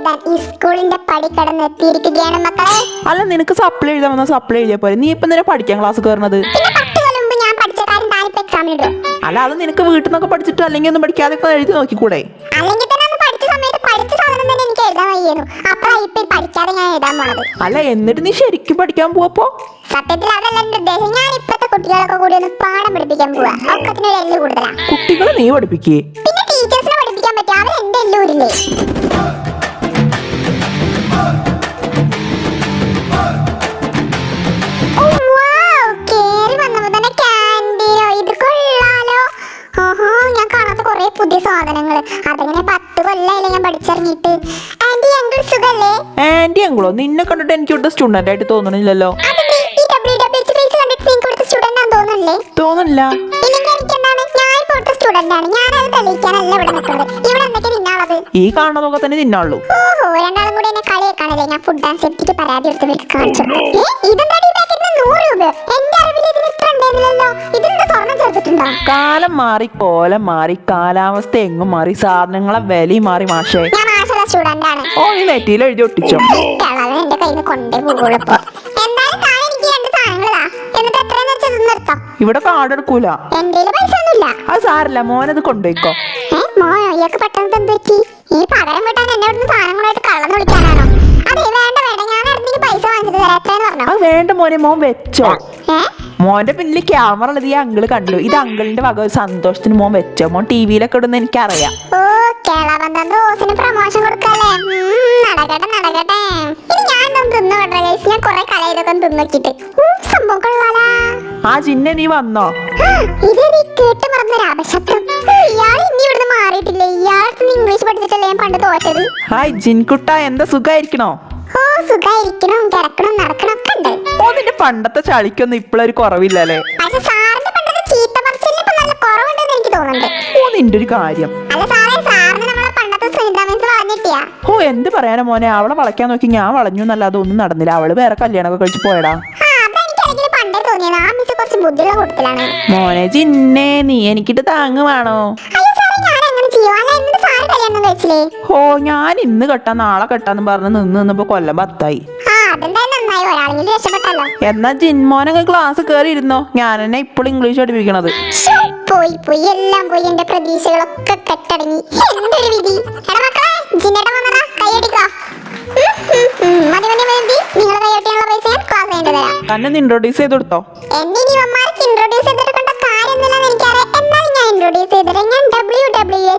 സ്കൂളിന്റെ പടി കടന്നെത്തിയിരിക്കുകയാണ് മക്കളെ. അല്ല നിനക്ക് സപ്ലൈ എഴുതാൻ സപ്ലൈ എഴുതിയാ പോലെ നീ ഇപ്പൊ നിന്നെ പഠിക്കാൻ ക്ലാസ് കയറുന്നത് പിന്നെ പത്ത് കൊല്ലം മുമ്പ് ഞാൻ പഠിച്ച കാര്യം താനിപ്പോ എക്സാമിനിടും അല്ല അത് നിനക്ക് വീട്ടിൽ നിന്നൊക്കെ പഠിച്ചിട്ട് അല്ലെങ്കിൽ ഒന്നും പഠിക്കാതെ എഴുതി നോക്കിക്കൂടെ? അല്ലെങ്കിൽ തന്നെ അന്ന് പഠിച്ച സമയത്ത് പഠിച്ച സാധനം തന്നെ എനിക്ക് എഴുതാൻ വയ്യായിരുന്നു അപ്പഴാ ഇപ്പൊ ഈ പഠിക്കാതെ ഞാൻ എഴുതാൻ പോണത്. അല്ല എന്നിട്ട് നീ ശരിക്കും പഠിക്കാൻ പോവപ്പോ സത്യത്തിൽ അതല്ല എന്റെ ഉദ്ദേശം. ഞാൻ ഇപ്പത്തെ കുട്ടികളൊക്കെ കൂടി ഒന്ന് പാഠം പഠിപ്പിക്കാൻ പോവാ. ഒക്കത്തിന് ഒരു എല്ല് കൂടുതലാ. കുട്ടികളെ നീ പഠിപ്പിക്കേ? പിന്നെ ടീച്ചേഴ്സിനെ പഠിപ്പിക്കാൻ പറ്റും അവർ എന്റെ എല്ലൂരില്ലേ പുതിയ സാധനങ്ങൾ. അതങ്ങനെ പത്ത് കൊല്ലായില്ലേ ഞാൻ പഠിച്ചിറങ്ങിയിട്ട്? ആന്റി അങ്കിൾ സുഖല്ലേ? ആന്റി അങ്കിളോ നിന്നെ കണ്ടിട്ട് എനിക്ക് ഇവിടുത്തെ സ്റ്റുഡന്റ് ആയിട്ട് തോന്നണില്ലല്ലോ. തോന്നില്ല ഈ കാണുന്നതൊക്കെ തന്നെ തിന്നാളൂ രണ്ടാളും കൂടി എന്നെ കളിയാക്കാണല്ലേ ഞാൻ ഫുഡ് ആൻഡ് സേഫ്റ്റിക്ക് പരാതി എടുത്ത് കാണിച്ചു. പാക്കറ്റിന് നൂറ് രൂപ കാലം മാറി കോലം മാറി കാലാവസ്ഥ എങ്ങും മാറി സാധനങ്ങളെ വിലയും മാറി മാഷേ. ഞാൻ മാഷുള്ള സ്റ്റുഡന്റ് ആണ് ഓ ഈ നെറ്റിയിൽ എഴുതി ഒട്ടിച്ചോ. കളവൻ എന്റെ കയ്യിൽ നിന്ന് കൊണ്ടേ പോകുള്ളൂ ഇപ്പൊ. എന്തായാലും താഴെ എനിക്ക് രണ്ട് എന്നിട്ട് എത്രയെന്ന് വെച്ചാൽ ഇത് നിർത്താം. ഇവിടെ കാർഡ് എടുക്കൂല. എന്റെ പൈസ ഒന്നുമില്ല. അത് സാരില്ല മോനത് കൊണ്ടുപോയിക്കോ. ഏ മോയോ ഇയാൾക്ക് പെട്ടെന്ന് എന്ത് പറ്റി? ഈ പകരം വിട്ടാൻ എന്നെ ഇവിടുന്ന് സാധനങ്ങളായിട്ട് വിളിക്കാനാണോ? അതെ വേണ്ട വേണ്ട. ഞാൻ അടുത്തേക്ക് പൈസ വാങ്ങിച്ചു തരാം. എത്രയെന്ന് പറഞ്ഞോ? അത് വേണ്ട മോനെ മോൻ വെച്ചോ. ഏ? മോന്റെ പിന്നിൽ ക്യാമറ ഉള്ളത് ഈ അങ്കിൾ കണ്ടു. ഇത് അങ്കിളിന്റെ വക ഒരു സന്തോഷത്തിന് മോൻ വെച്ചോ. മോൻ ടി വിയിലൊക്കെ ഇടുന്ന എനിക്കറിയാം ആ ചിന്ന നീ വന്നോ? കേട്ട് മറന്നൊരു അപശബ്ദം ഇയാൾ ഇനി ഇവിടുന്ന് മാറിയിട്ടില്ലേ? ഇയാൾക്ക് ഇംഗ്ലീഷ് പഠിച്ചിട്ടല്ലേ ഞാൻ പണ്ട് തോറ്റത്? ഹായ് ജിൻകുട്ട എന്താ സുഖായിരിക്കണോ? ഓ സുഖായിരിക്കണം കിടക്കണം നടക്കണം ഒക്കെ ഉണ്ട്. പണ്ടത്തെ ചളിക്കൊന്നും ഇപ്പോഴൊരു കുറവില്ലല്ലേ? ഓ നിന്റെ ഒരു കാര്യം. ഓ എന്ത് പറയാനാ മോനെ? അവളെ വളയ്ക്കാൻ നോക്കി ഞാൻ വളഞ്ഞു എന്നല്ലാതെ ഒന്നും നടന്നില്ല. അവൾ വേറെ കല്യാണമൊക്കെ കഴിച്ച് പോയടാ. മോനെ ചിന്നെ നീ എനിക്കിട്ട് താങ്ങുവാണോ? ഓ ഞാൻ ഇന്ന് കെട്ടാ നാളെ കെട്ടാന്ന് പറഞ്ഞ് നിന്ന് നിന്നപ്പോ കൊല്ലം പത്തായി. എന്നാ ജിൻമോനൊക്കെ ക്ലാസ് കേറി ഇരുന്നോ ഞാൻ എന്നെ ഇപ്പോഴും ഇംഗ്ലീഷ് പഠിപ്പിക്കണത് പോയി പോയി എല്ലാം പോയി. എന്റെ പ്രതീക്ഷകളൊക്കെ കെട്ടടങ്ങി. എന്തൊരു വിധി. തന്നെ ഇൻട്രോഡ്യൂസ് എന്നെ ഇൻട്രോഡ്യൂസ് ഞാൻ ഞാൻ ഡബ്ല്യു ഡബ്ല്യു